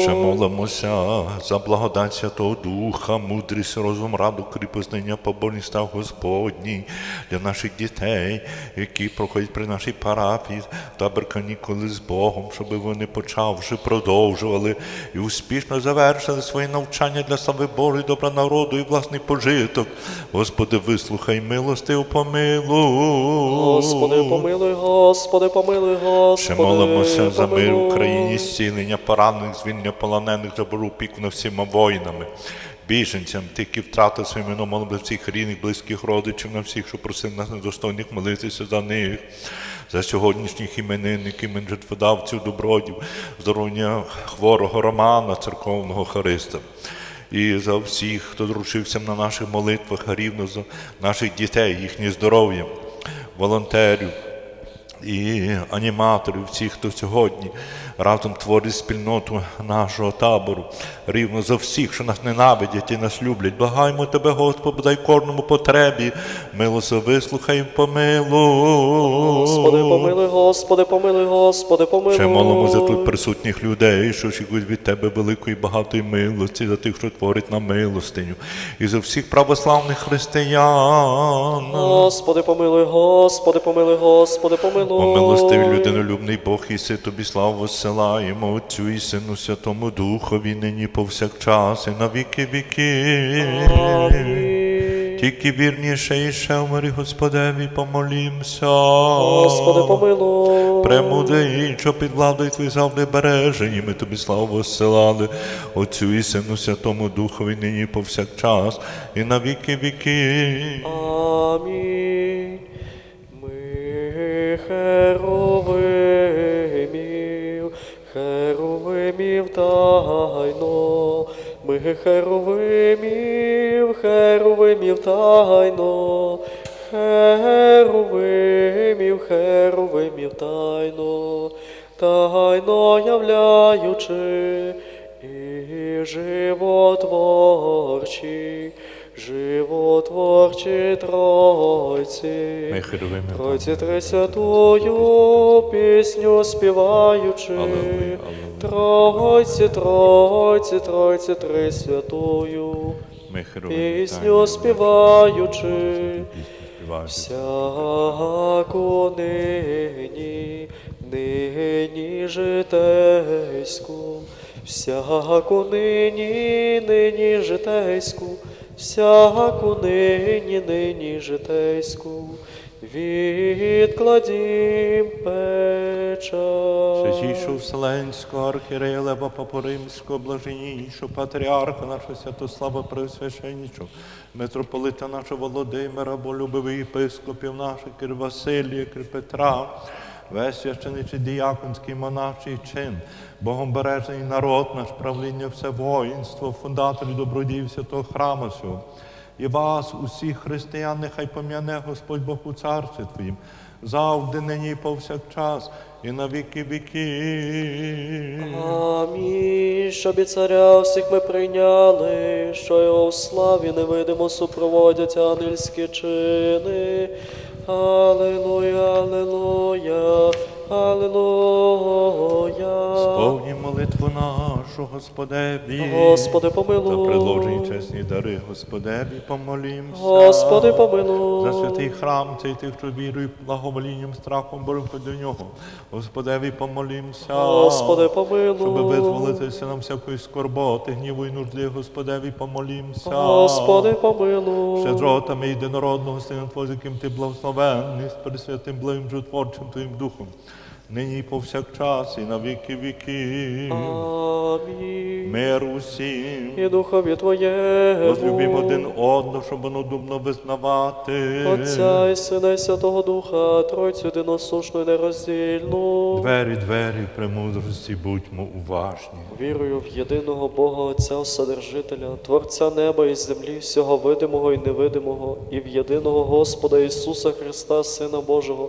Ще молимося за благодать Святого Духа, мудрість, розум, раду, кріпознання, поборність став Господній для наших дітей, які проходять при нашій парафії, табор канікули з Богом, щоб вони почавши, продовжували і успішно завершили своє навчання для слави Божої, добра народу і власний пожиток. Господи, вислухай, милости, помилуй. Господи, помилуй, Господи, помилуй, Господи. Ще молимося за мир в помилуй. Україні, зцілення поранених, звільнення полонених, за бору опіку над всіма воїнами, біженцям, тих, які втратили своє майно, молимо за всіх рідних, близьких родичів, на всіх, що просили нас недостойних молитися за них, за сьогоднішніх іменинників, імен жертводавців, добродів, здоров'я хворого Романа, церковного Хариста. І за всіх, хто зрушився на наших молитвах, рівно за наших дітей, їхнє здоров'я, волонтерів, і аніматорів, всіх, хто сьогодні разом творить спільноту нашого табору, рівно за всіх, що нас ненавидять і нас люблять. Благаємо тебе, Господи, дай кожному потребі. Милосо вислухай, помилуй. Господи, помилуй, Господи, помилуй, Господи, помилуй. Ще молимо за тут присутніх людей, що очікують від тебе великої багатої милості, за тих, що творить нам милостиню, і за всіх православних християн. Господи, помилуй, Господи, помилуй, Господи, помилуй. О милостивий людинолюбний Бог, і си тобі славу зсилаємо Отцю і Сину Святому Духові, нині повсякчас і на віки віки. Тільки вірніше і ще вмирі Господеві помолімся. Господи, помилуй. Премудрий, що під владою Твої завжди бережені, ми тобі славу зсилали, Отцю і Сину Святому Духові, нині повсякчас і на віки віки. Амінь. Херовимів, херовимів тайно, ми херовимів, херовимів тайно, херовимів, херовимів тайно, тайно являючи і животворчі, животворчі Тройці. Тройці Трисвятую пісню співаючи. Тройці, Тройці, Тройці херовими пісню співаючи. Всяку нині, нині житейську, всяку нині, нині житейську, всяку нині, нині житейську, відкладім печаль. Святійшого Вселенського архірея Лева Папу Римського, блаженнішого патріарха нашого Святослава Преосвященничого, митрополита нашого Володимира, болюбивих єпископів наших, Кир Василія, Кир Петра, весь священичий діяконський монаший чин, Богом бережений народ наш, правління все воїнство, фундаторі добродіїв святого храму сього. І вас, усіх християн, нехай пом'яне Господь Бог у царстві Твоїм, завжди нині і повсякчас, і на віки віки. Амінь, щоб і царя всіх ми прийняли, що його в славі невидимо супроводять ангельські чини. Аллилуйя, аллилуйя, аллилуйя. Сповні молитву нашу, Господеві. Господи, помилуй. За предложені чесні дари, Господеві, помолімся. Господи, помилуй. За святий храм, цей тих, що вірують, благоволінням, страхом, Богом до нього. Господеві, помолімся. Господи, помилуй. Щоб визволитися нам всякої скорботи, гніву і нужди, Господеві, помолімся. Господи, помилуй. Щедротами єдинородного Сина Твого, яким ти благословенний, з пересвятим благим Твоїм Духом, нині і повсякчас, і на віки віки. Амінь. Мир усім. І духові Твоєму. Возлюбім один одного, щоб воно думно визнавати. Отця і Сина і Святого Духа, Тройцю єдиносушну і нероздільну. Двері, двері, премудрості, будьмо уважні. Вірую в єдиного Бога Отця Вседержителя, Творця неба і землі, всього видимого і невидимого, і в єдиного Господа Ісуса Христа, Сина Божого,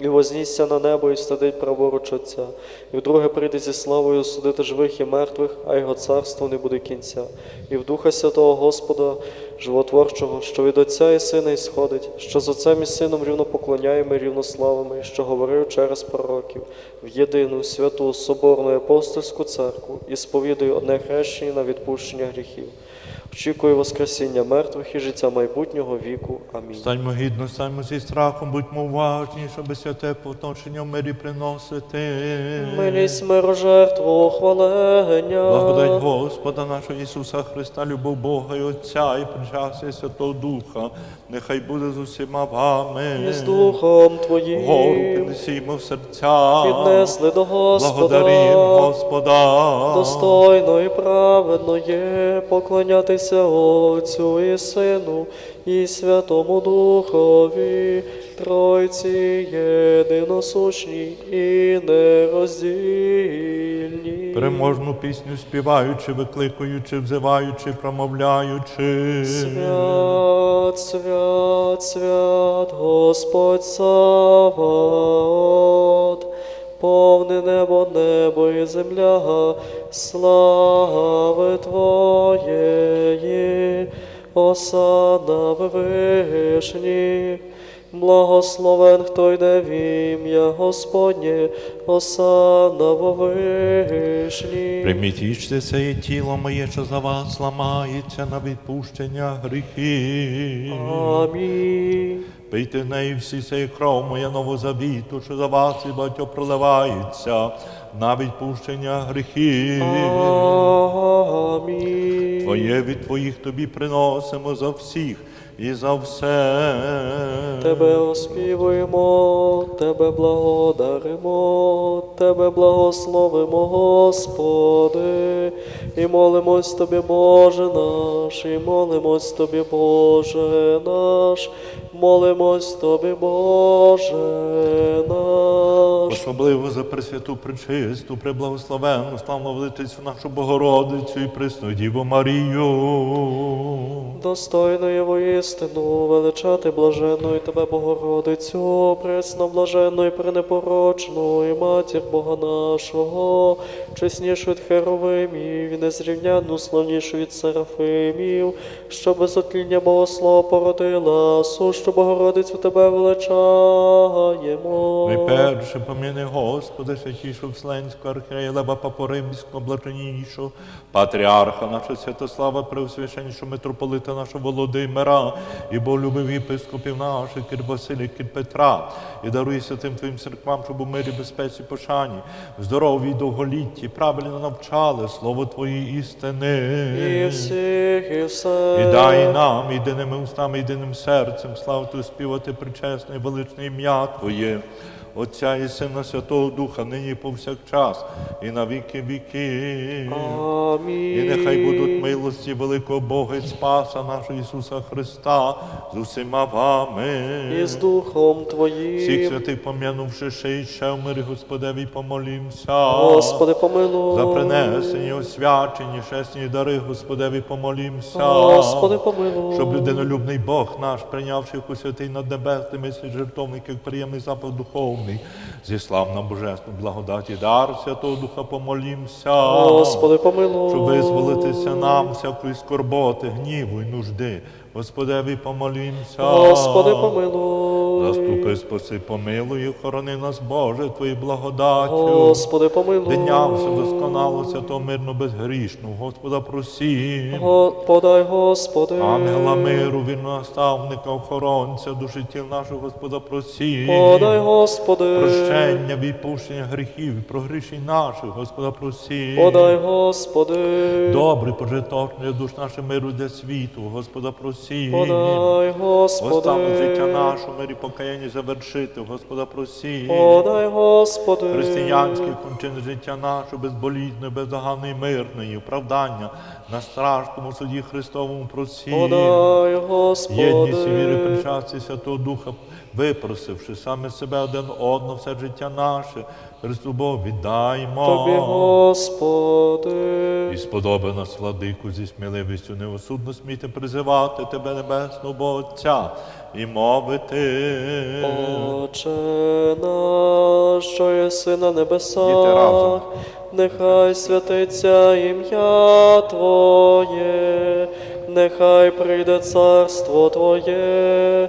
І вознісся на небо і стадить праворуч Отця, і вдруге прийде зі славою судити живих і мертвих, а його царство не буде кінця. І в Духа Святого Господа, животворчого, що від Отця і Сина ісходить, що з Отцем і Сином рівно поклоняємо і рівно славимо, і що говорив через пророків, в єдину святу Соборну апостольську церкву і сповідую одне хрещення на відпущення гріхів. Очікую Воскресіння мертвих і життя майбутнього віку. Амінь. Станьмо гідно, станьмо зі страхом, будьмо уважні, щоб святе поточення в мирі приносити. Милість миру жертву хвалення. Благодать Господа нашого Ісуса Христа, любов Бога і Отця і причастя Святого Духа, нехай буде з усіма вами. І з Духом Твоїм Гору піднесімо в серця. піднесли до Господа. Господа. Достойно і праведно є поклонятися Отцю і Сину і Святому Духові, Тройці єдиносушній і нероздільній. Переможну пісню співаючи, викликуючи, взиваючи, промовляючи. Свят, свят, свят, Господь Саваот, повне небо, небо і земля, слави Твоєї, осада в вишніх. Благословен, хто йде в ім'я Господнє, осана в вишніх. Прийміть їжте це є тіло моє, що за вас ламається на відпущення гріхів. Амінь. Пийте неї всі цей кров моя новозавіту, що за вас і багатьо проливається на відпущення гріхів. Амінь. Твоє від твоїх тобі приносимо за всіх і за все. Тебе оспівуємо, Тебе благодаримо, Тебе благословимо, Господи, і молимось Тобі, Боже наш, і молимось Тобі, Боже наш, молимось Тобі, Боже наш. Особливо за Пресвяту Пречисту, преблагословенну, славну величицю нашу Богородицю і пресну Діву Марію. Достойно є воістину величати блаженну Тебе, Богородицю, пресно блаженну і пренепорочну, і матір Бога нашого, чеснішу від херовимів, і незрівнянну славнішу від серафимів, що без отління Богослова породила, сущу Богородицю Тебе величаємо. Найперше поміни Господи, святішу Вселенську Папу Римського, блаженнішу, патріарха нашого Святослава, преосвященнішу митрополита нашого Володимира, і болюбив єпископів наших, Кір Василія, Кір Петра, і даруй святим Твоїм церквам, щоб у мирі, безпеці, пошані, здоров'ї, довголітті, правильно навчали слово Твої істини. І всіх, і все. І дай нам єдиними устами, єдиним серцем славити співати причесне і величне ім'я Твоє, Отця і Сина Святого Духа, нині повсякчас, і на віки віки. Амінь. І нехай будуть милості великого Бога і Спаса нашого Ісуса Христа з усіма вами. І з Духом Твоїм. Всіх святих пом'янувши ще і ще в мирі Господеві помолімся. Господи, помилуй. За принесені, освячені, шесні дари Господеві помолімся. Господи, помилуй. Щоб людинолюбний Бог наш, прийнявши у святий над небесними свій жертовник, приємний запах духовний, зіслав нам божественну благодаті, дар Святого Духа помолімся. Господи, помилуй. Щоб визволитися нам всякої скорботи, гніву і нужди. Господеві помолімся. Господи, помилуй. Заступи, спаси, помилуй, охорони нас, Боже, Твої благодаттю. Господи, помилуй. Дня все досконало, свято мирно, безгрішну, Господа просім. Го- Подай, Господи. Ангела миру, вірного наставника, охоронця, душі тіл нашого Господа просім. Подай, Господи. Прощення, відпущення гріхів, прогрішень наших, Господа просім. Подай, Господи. Добрий пожиток душ наших миру для світу, Господа просім. Просім. Подай, Оставу життя Господи, нашу, мирі покаяння завершити, Господа просім. подай, Господи, Християнські кончини життя нашого безболітне, бездоганної, мирної, оправдання на страшному суді Христовому подай, Єдність і віри причасті Святого Духа, випросивши саме себе один одного, все життя наше, Христу Богу віддаймо. Тобі, Господи, І сподоби нас, владику, зі сміливістю неосудно сміти призивати Тебе, Небесного Бога Отця, і мовити. Отче наш, що єси на небесах, нехай святиться ім'я Твоє, нехай прийде царство Твоє,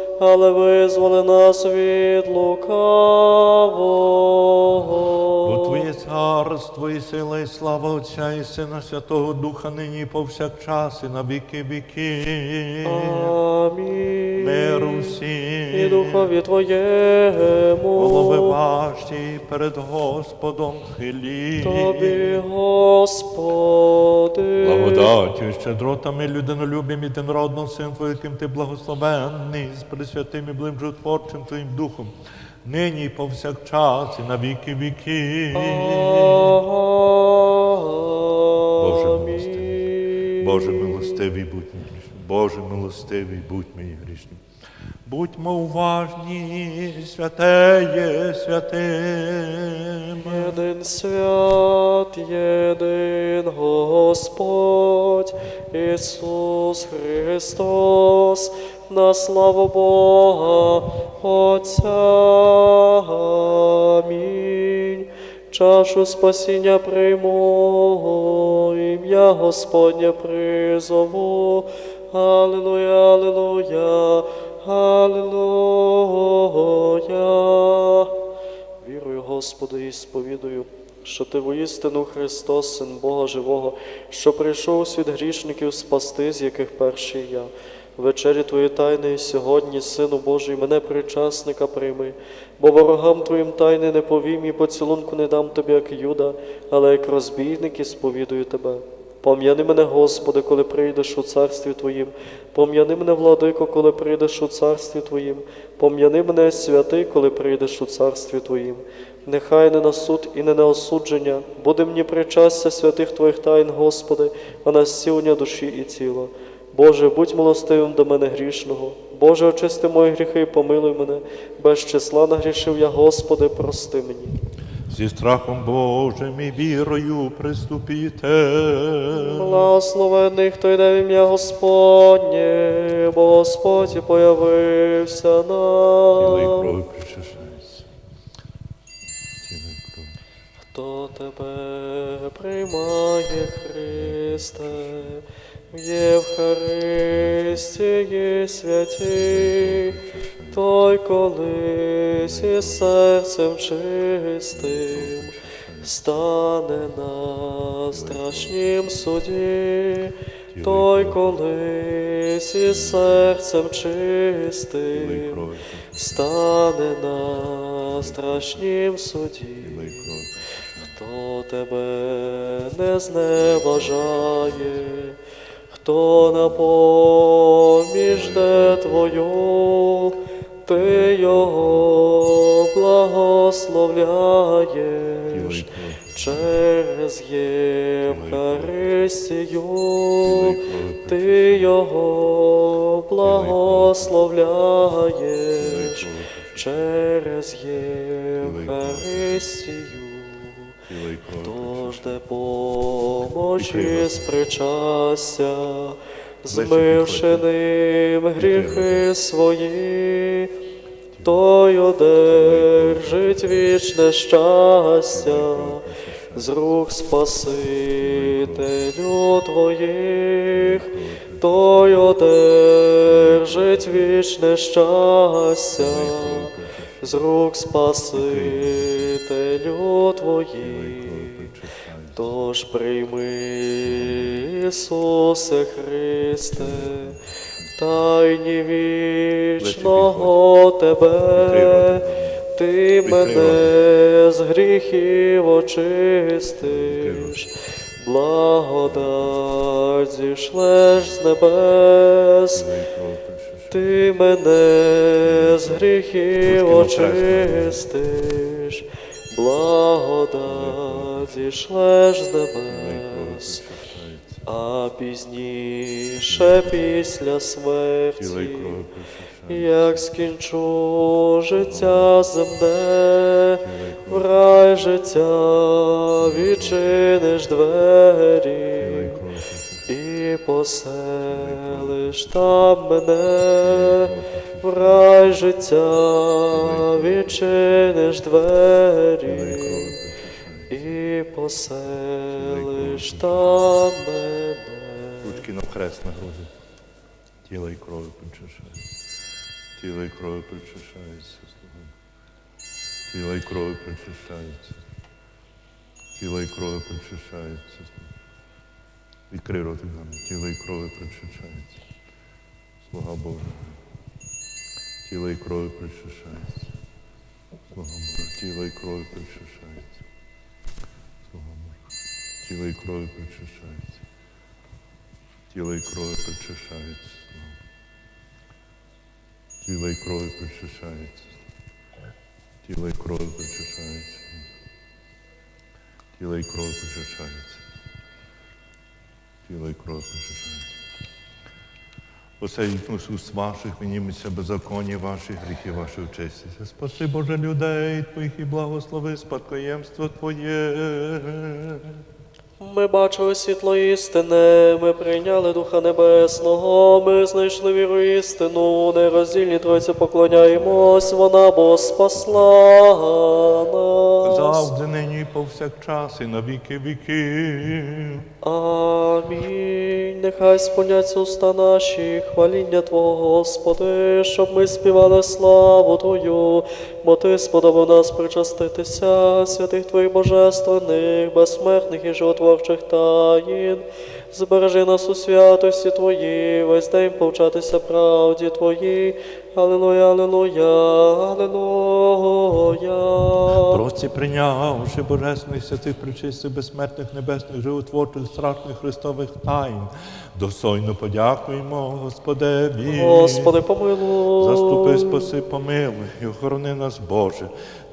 але визволи нас від лукавого. Бо Твоє царство і сила, і слава Отця і Сина Святого Духа нині повсякчас, і на віки віки. Амінь. Миру всім. І духові Твоєму. Голови ваші перед Господом хилі. Тобі, Господи. Благодаттю і щедротами людинолюбім і тинродним син Твоїм, ти благословенний, з пресвятим і блим животворчим Твоїм Духом, нині і повсякчас, і на віки віки. Амінь. Боже милостивий, будь мій грішний. Боже милостивий, будь мій грішний. Будьмо уважні, святеє, святим. Єдин свят, єдин Господь, Ісус Христос, на славу Бога Отця. Амінь. Чашу спасіння прийму, ім'я Господнє призову. Аллилуйя, аллилуйя, аллилуйя. Вірую, Господи, і сповідую, що Ти воістину Христос, Син Бога Живого, що прийшов світ грішників спасти, з яких перший я. Вечері Твої тайни сьогодні, Сину Божий, мене причасника прийми, бо ворогам Твоїм тайни не повім і поцілунку не дам Тобі, як Юда, але як розбійник і сповідую Тебе. Пом'яни мене, Господи, коли прийдеш у царстві Твоїм. Пом'яни мене, владико, коли прийдеш у царстві Твоїм. Пом'яни мене, святий, коли прийдеш у царстві Твоїм. Нехай не на суд і не на осудження, буде мені причастя святих Твоїх тайн, Господи, а на зцілення душі і тіла. Боже, будь милостивим до мене грішного. Боже, очисти мої гріхи і помилуй мене. Без числа нагрішив я, Господи, прости мені. Зі страхом Божим і вірою приступіте. Благословений, хто йде в ім'я Господнє, бо Господь і появився нам. Хто тебе приймає, Христе, Євхаристії святі, той колись із серцем чистим стане на страшнім суді, той колись із серцем чистим стане на страшнім суді. І. Хто тебе не зневажає, хто на поміж де твою, ти його благословляєш через Євхаристію, ти його благословляєш через Євхаристію. І крові. Де з причастя, змивши ним гріхи свої, той одержить вічне щастя з рук Спасителю Твоїх, той одержить вічне щастя з рук Спасителю Твоїх. Тож прийми, Ісусе Христе, тайні вічного Тебе, Ти мене з гріхів очистиш, благодать зійшлеш з небес. Ти мене з гріхів очистиш, благодать зійшлеш з небес, а пізніше після смерті, як скінчу життя земне, в рай життя відчиниш двері. і кров'ю І там мене, в рай життя відчиниш двері, і поселиш там мене. Ручки на хрест на груди. Тіло і кров'ю причащається. Тіло і кров'ю причащається. слуга. Тіло і кров'ю причащається. Тіло і кров'ю причащається. слуга. Відкрий рот нам. Тіло і кров'ю причащається. Слуга Божа. Тіло і кров'ю причащається. Слуга Божа. Тіло і кров'ю причащається. Слуга Божа. Тіло і кров'ю причащається. Тіло і кров'ю причащається. Тіло і кров'ю причащається. Тіло і кров'ю причащається. Тіло і кров'ю причащається. Тіло і кров'ю причащається. Оце ікнус уст ваших, виніметься беззаконні ваші, гріхи ваші очистяться. Спаси Боже людей Твоїх і благослови спадкоємство Твоє. Ми бачили світло істини, ми прийняли Духа Небесного, ми знайшли віру істину, нероздільні Тройці поклоняємось, вона бо спасла нас. Завжди нині повсякчас і на віки віків. Амінь. Нехай сповняться уста наші, хваління Твого, Господи, щоб ми співали славу Твою, бо Ти сподобав нас причаститися, святих Твоїх божественних, безсмертних і животворчих таїн. Збережи нас у святості Твої, весь день повчатися правді Твоїй. Аллилуйя, аллилуйя, аллилуйя. Прості прийнявши божественних святих причистих, безсмертних, небесних, животворчих, страшних Христових тайн. Достойно подякуємо Господеві. Господи, помилуй. Заступи, спаси, помилуй і охорони нас, Боже,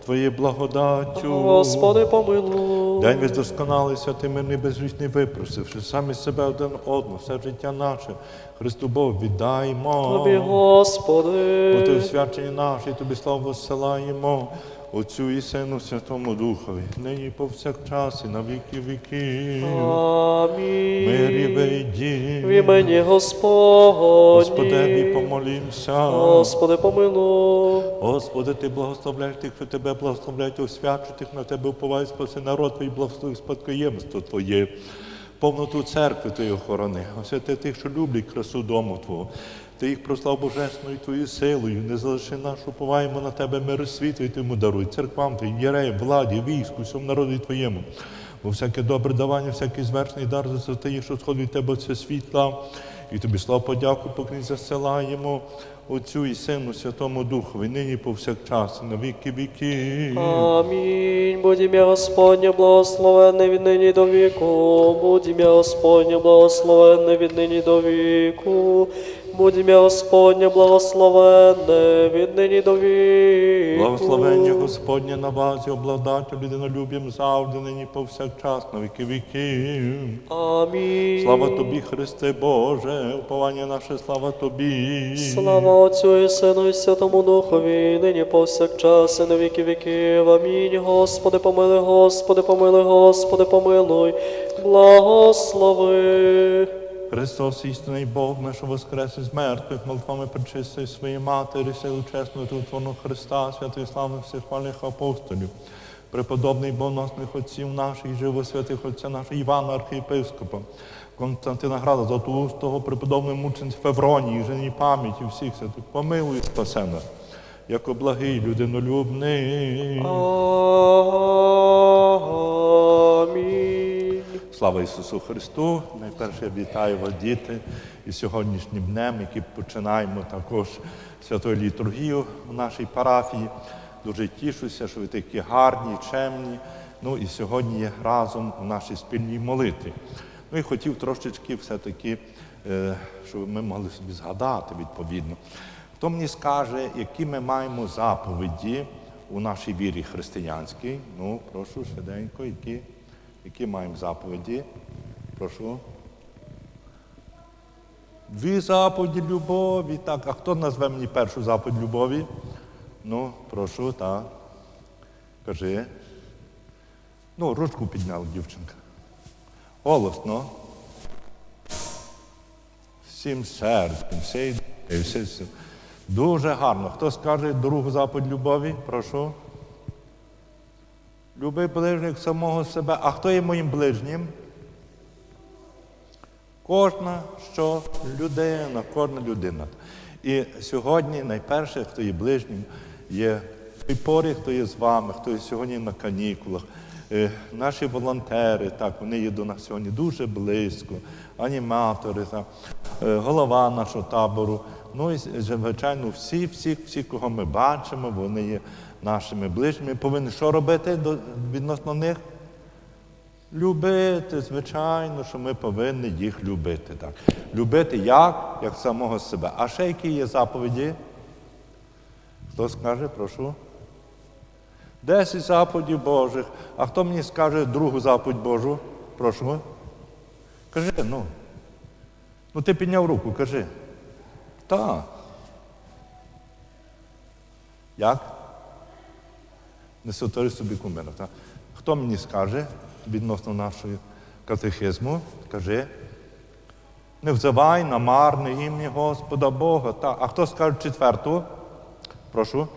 Твоєю благодаттю. Господи, помилуй. День весь досконалися. Ти мирний, безвічний, випросивши самі себе один одного, все життя наше, Христу Богу віддаймо. Тобі, Господи. Бо ти освячені наші, тобі славу посилаємо, Отцю і Сину, Святому Духові, нині повсякчас, і на віки віків. Амінь. Мирі вийді, В імені Господні. Господеві помолімся. Господи, помилуй. Господи, ти благословляєш тих, що тебе благословляють, освячують, на тебе уповай, спаси народ твій, благослови спадкоємство Твоє. Повноту церкви Твої охорони, освяти тих, що люблять красу дому Твого. Ти їх прослав Божественною Твоєю силою, не залиши нашу, уповаємо на Тебе мир світу, і Ти йому даруй церквам Твоїм, єреям, владі, війську, всьому народу Твоєму. Бо всяке добре давання, всякий звершний дар за те, що сходить від Тебе це світла. І тобі слава подяку, покрізь засилаємо Отцю і Сину, Святому Духові, нині повсякчас, і на віки віків. Амінь. Будь ім'я Господнє благословенне від нині до віку. Будь ім'я Господнє благословенне від нині до віку. Будь ім'я Господнє благословенне від нині до віку. Благословення Господнє на вас і обладати людинолюб'ям завжди, нині повсякчас, на віки віків. Амінь. Слава тобі, Христе Боже, уповання наше, слава тобі. Слава Отцю і Сину і Святому Духові, нині повсякчас і на віки віків. Амінь. Господи, помилуй, Господи, помилуй, Господи, помилуй, благослови. Христос, істинний Бог, наш воскрес із мертвих, молитвами причистої своєї матері, силу чесного Твоного Христа, святих славних всехвальних апостолів, преподобний боносних отців наших, живосвятих отця нашого Івана Архієпископа, Константина Града, Златоустого, преподобний мученць Февронії, жені пам'яті всіх святих, помилуй спасе нас, як благий людинолюбний. Слава Ісусу Христу! Найперше я вітаю вас, діти, і сьогоднішнім днем, який починаємо також святою літургію в нашій парафії. Дуже тішуся, що ви такі гарні, чемні. Ну і сьогодні є разом у нашій спільній молитві. Ну і хотів трошечки все-таки, е, щоб ми могли собі згадати відповідно. Хто мені скаже, які ми маємо заповіді у нашій вірі християнській? Ну, прошу швиденько, які, які маємо заповіді? Прошу. Дві заповіді любові. Так, а хто назве мені першу заповідь любові? Ну, прошу, так. Кажи. Ну, ручку підняла дівчинка. Голосно. Всім серцем, всій душею, всі- всі. Дуже гарно. Хто скаже другу заповідь любові? Прошу. Люби ближніх самого себе. А хто є моїм ближнім? Кожна що людина, кожна людина. І сьогодні найперше, хто є ближнім, є той поряд, хто є з вами, хто є сьогодні на канікулах. Е, Наші волонтери, так, вони є до нас сьогодні дуже близько, аніматори, так, е, голова нашого табору. Ну і звичайно, всі, всі, всі, кого ми бачимо, вони є нашими ближніми. Повинні що робити відносно них? Любити, звичайно, що ми повинні їх любити. Так. Любити як? Як самого себе. А ще які є заповіді? Хто скаже, прошу? Десять заповідей Божих. А хто мені скаже другу заповідь Божу? Прошу. Кажи, ну. Ну ти підняв руку, кажи. Так. Як? Не сотори собі кумира. Так? Хто мені скаже відносно нашого катехизму? Кажи. Не взивай на марне ім'я Господа Бога. Так. А хто скаже четверту? Прошу.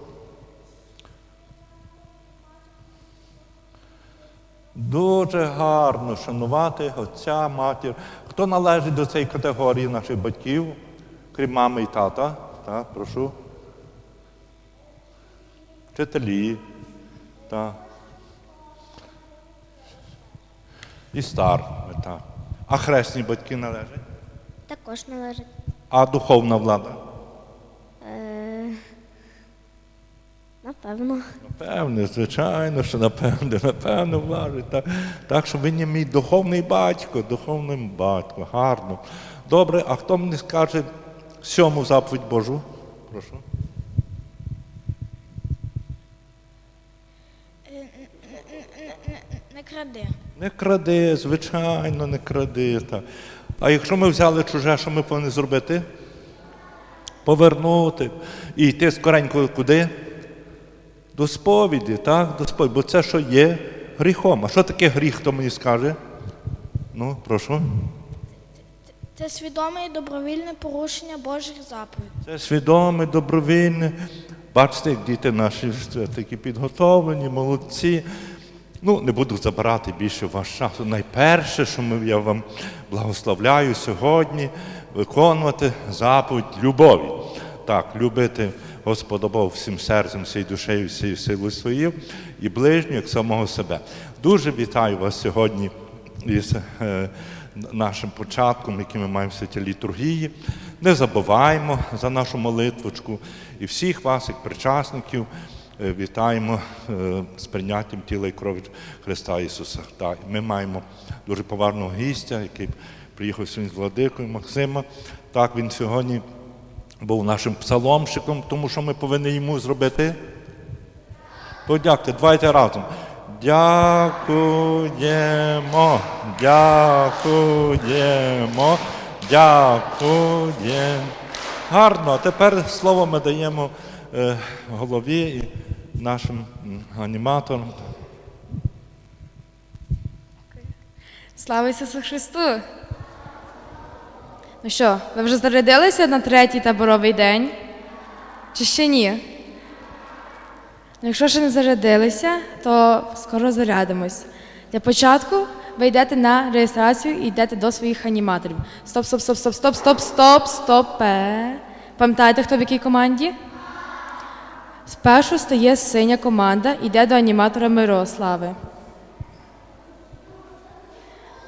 Дуже гарно шанувати отця, матір. Хто належить до цієї категорії наших батьків, крім мами і тата? Так, прошу. Вчителі. Так. І старшими, так. А хресні батьки належать? Також належить. А духовна влада? Е, напевно. Напевне, звичайно, що напевне, напевне влажить. Так, так що він є мій духовний батько, духовний батько, гарно. Добре, а хто мені скаже сьому заповідь Божу? Прошу. Не кради. Не кради, звичайно, не кради. Так. А якщо ми взяли чуже, що ми повинні зробити? Повернути і йти скоренько куди? До сповіді, так? До сповіді. Бо це що є гріхом. А що таке гріх, хто мені скаже? Ну, прошу. Це свідоме і добровільне порушення Божих заповідей. Це свідоме, добровільне. Бачите, як діти наші такі підготовлені, молодці. Ну, не буду забирати більше ваш часу. Найперше, що я вам благословляю сьогодні, виконувати заповідь любові. Так, любити Господа Бога всім серцем, всією душею, всією силою своєю і ближню, як самого себе. Дуже вітаю вас сьогодні із е, нашим початком, який ми маємо в святі літургії. Не забуваємо за нашу молитвочку і всіх вас, як причасників, вітаємо е, з прийняттям тіла і крові Христа Ісуса. Так, ми маємо дуже поважного гістя, який приїхав сьогодні з владикою Максима. Так, він сьогодні був нашим псаломщиком, тому що ми повинні йому зробити. Подякуйте, давайте разом. Дякуємо, дякуємо, дякуємо. Гарно. Тепер слово ми даємо е, голові нашим аніматорам. Слава Ісусу Христу! Ну що, ви вже зарядилися на третій таборовий день? Чи ще ні? Ну, якщо ще не зарядилися, то скоро зарядимось. Для початку ви йдете на реєстрацію і йдете до своїх аніматорів. Стоп, стоп, стоп, стоп, стоп, стоп, стоп, стоп. е. Пам'ятаєте, хто в якій команді? Спершу стає синя команда, йде до аніматора Мирослави.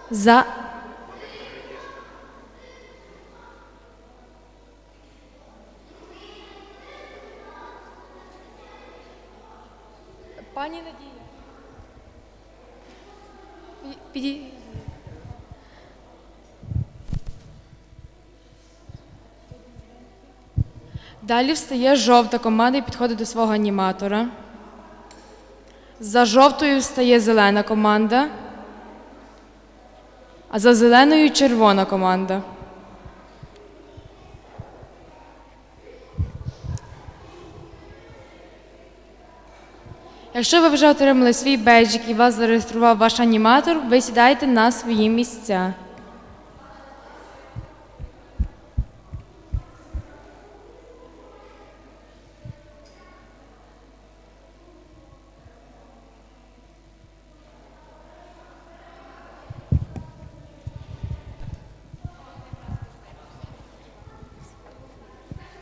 За. Пані Надія. Піді... Далі встає жовта команда і підходить до свого аніматора. За жовтою встає зелена команда, а за зеленою червона команда. Якщо ви вже отримали свій бейджик і вас зареєстрував ваш аніматор, ви сідаєте на свої місця.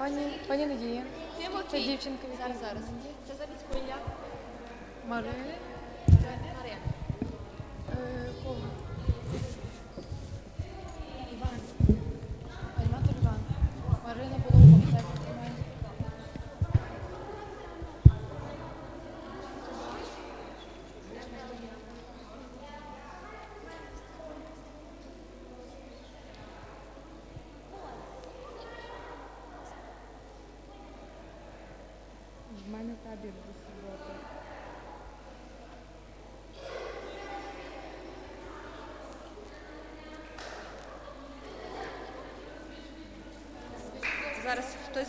Пані, пані Надія. Це дівчинка. Зараз, зараз. Це замість моя. Марини. Марина. Іван.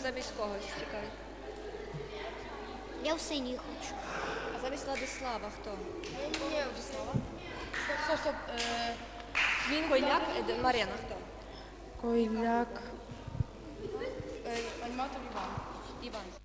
Замість когось чекай. Я в синій хочу. А замість Владислава хто? Стоп, стоп. Е, Він Койляк, е, Марина хто? Койляк. Е, Аніматор Іван. Іван.